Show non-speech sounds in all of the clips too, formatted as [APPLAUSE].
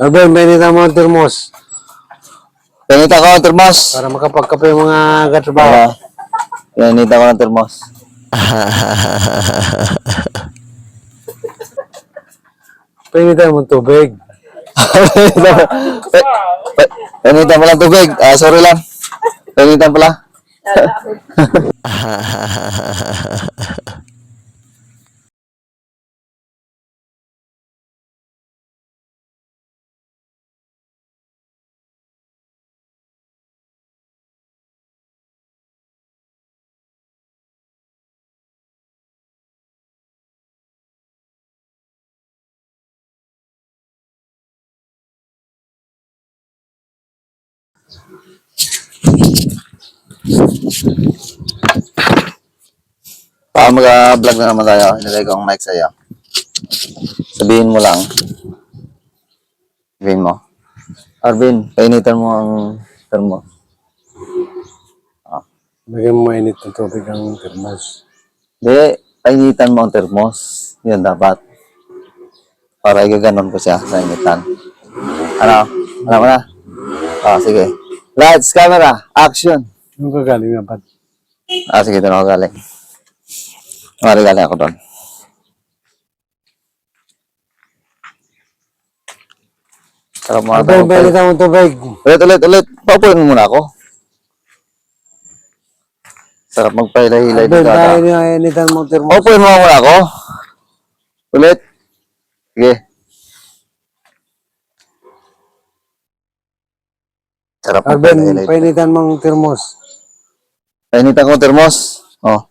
Alvin, benita mo ang termos Pinita ko ng termos. para makapagkape yung mga katrabaho. Para, pinita ko ng termos. [LAUGHS] Benita mo ang tubig. Pinita mo lang tubig. Ah, sorry lang. Pinita pala. [LAUGHS] Ah, mag-vlog na naman tayo. Nilagay ko ang mic sa'yo. Sabihin mo lang. Sabihin mo. Arvin, painitan mo ang termo. Bigyan mo mainit ng tubig ang termos. Hindi, painitan mo ang termos. Yun dapat. Para igaganon ko siya sa initan. Ano? Ano mo na? Ah, sige. Lights, camera, action. Yung kagaling nga ba't? Ah, sige, doon ako galing. Mari galing ako doon. Sarap mga Alvin, benita mo ang tubig. Ulit, ulit, ulit. Paupuin mo muna ako. Sarap magpahilay-hilay dito. ata. dahil initan mo ang termos. Paupuin mo muna ako. Ulit. Sige. Sarap Alvin, magpahilay-hilay. painitan mo ang termos. Painitan ko termos. Oh.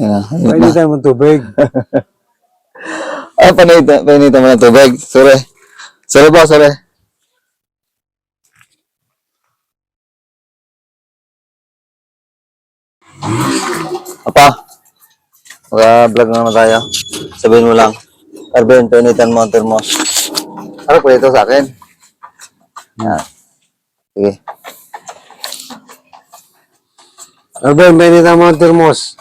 Yan, na. Painitan mo ang tubig. [LAUGHS] Ay, panita, panita mo ng tubig. Sorry. Sorry po, sorry. Apa? Mag-vlog na naman tayo. Sabihin mo lang. Arben, pinitan mo ang termos. Ano po ito sa akin? Yan. Sige. Alvin, benita mo ang termos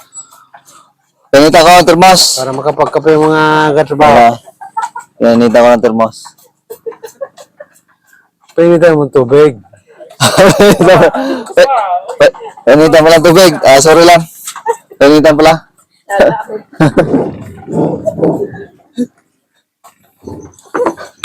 Pinita ko ang termos. para makapagkape yung mga katrabaho. Para, pinita ko ang termos. Painitan mo ang tubig. Pinitan mo lang tubig. Ah, sorry lang. Pinitan pala. [LAUGHS]